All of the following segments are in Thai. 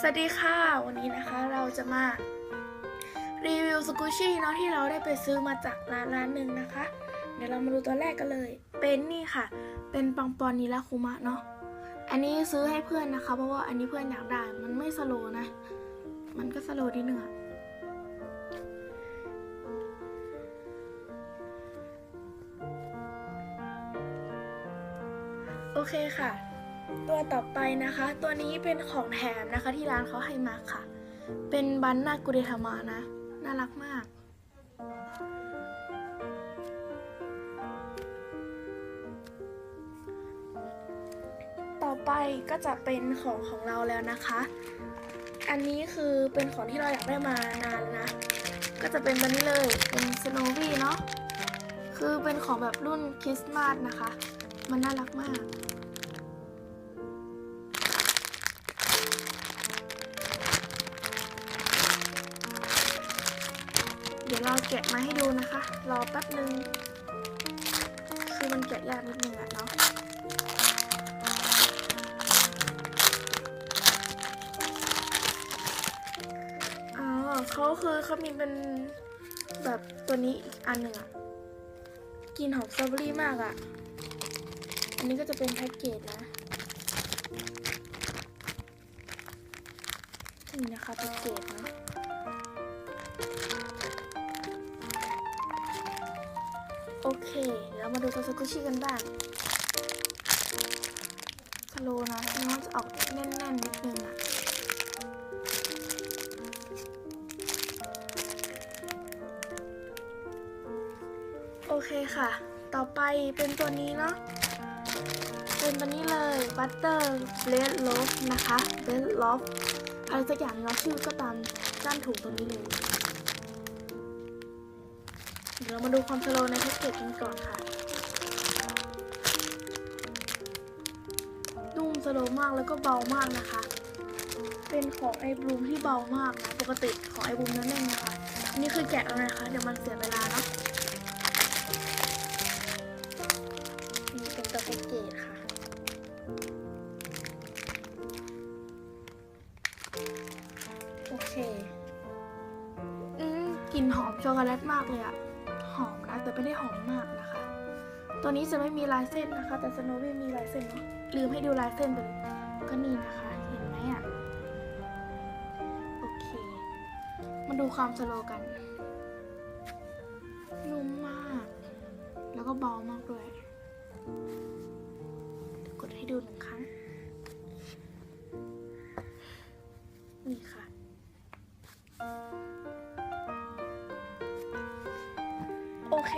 สวัสดีค่ะ วันนี้นะคะเราจะมารีวิวสกูชี่เนาะที่เราได้ไปซื้อมาจากร้านร้านหนึ่งนะคะ เดี๋ยวเรามาดูตัวแรกกันเลย เป็นนี่ค่ะ เป็นปังปอนนิราคุมะเนาะอันนี้ซื้อให้เพื่อนนะคะ เพราะว่าอันนี้เพื่อนอยากได้มันไม่สโลนะ มันก็สโลนิดนึงอะโอเคค่ะ ตัวต่อไปนะคะ ตัวนี้เป็นของแถมนะคะที่ร้านเขาให้มาค่ะ เป็นบันนากุเดทามะนะ น่ารักมากต่อไปก็จะเป็นของของเราแล้วนะคะ อันนี้คือเป็นของที่เราอยากได้มานานแล้วนะ ก็จะเป็นตัวนี้เลย เป็นสโนวี่เนาะ คือเป็นของแบบรุ่นคริสต์มาสนะคะ มันน่ารักมาก เดี๋ยวเราแกะมาให้ดูนะคะ รอแป๊บนึง คือมันแกะยากนิดนึงอะเนาะอ๋อเขาคือเขามีเป็นแบบตัวนี้อีกอันหนึ่งอะกลินหอมสตรอเบอรี่มากอะอันนี้ก็จะเป็นแพ็กเกจนะนี่นะคะแพ็กเกจเนาะ อเคเดี๋ยวเรามาดูตัวสกุชิกันบ้างสโลนะนี่มันจะออกแน่นๆนิดนึงอะโอเคค่ะ ต่อไปเป็นตัวนี้เนาะ เป็นตัวนี้เลย Butter Bread Loaf นะคะ Bread Loaf อะไรสักอย่างเนาะชื่อก็ตามด้านถุงตรงนี้เลย เดี๋ยวเรามาดูความสโลในแพ็กเกจกันก่อนค่ะ นุ่มสโลมากแล้วก็เบามากนะคะ เป็นของไอบลูมที่เบามากนะ ปกติของไอบลูมนั้นแน่นะคะ อันนี้คือแกะแล้วนะคะ เดี๋ยวมันเสียเวลาเนาะนี่เป็นตัวแพ็กเกจค่ะโอเค อืมกลิ่นหอมช็อกโกแลตมากเลยอะหอมนะ แต่ไม่ได้หอมมากนะคะ ตัวนี้จะไม่มีลายเส้นนะคะ แต่สโนวี่มีลายเส้นเนาะลืมให้ดูลายเส้นไปเลยก็นี่นะคะ เห็นไหมอะ โอเค มาดูความสโลกัน นุ่มมาก แล้วก็เบามากด้วยเดี๋ยกดให้ดูหนึ่งครั้ง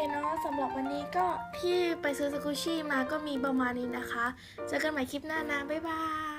เคเนาะสำหรับวันนี้ก็ที่ไปซื้อสกูชี่มาก็มีประมาณนี้นะคะ เจอกันใหม่คลิปหน้านะ บ๊ายบาย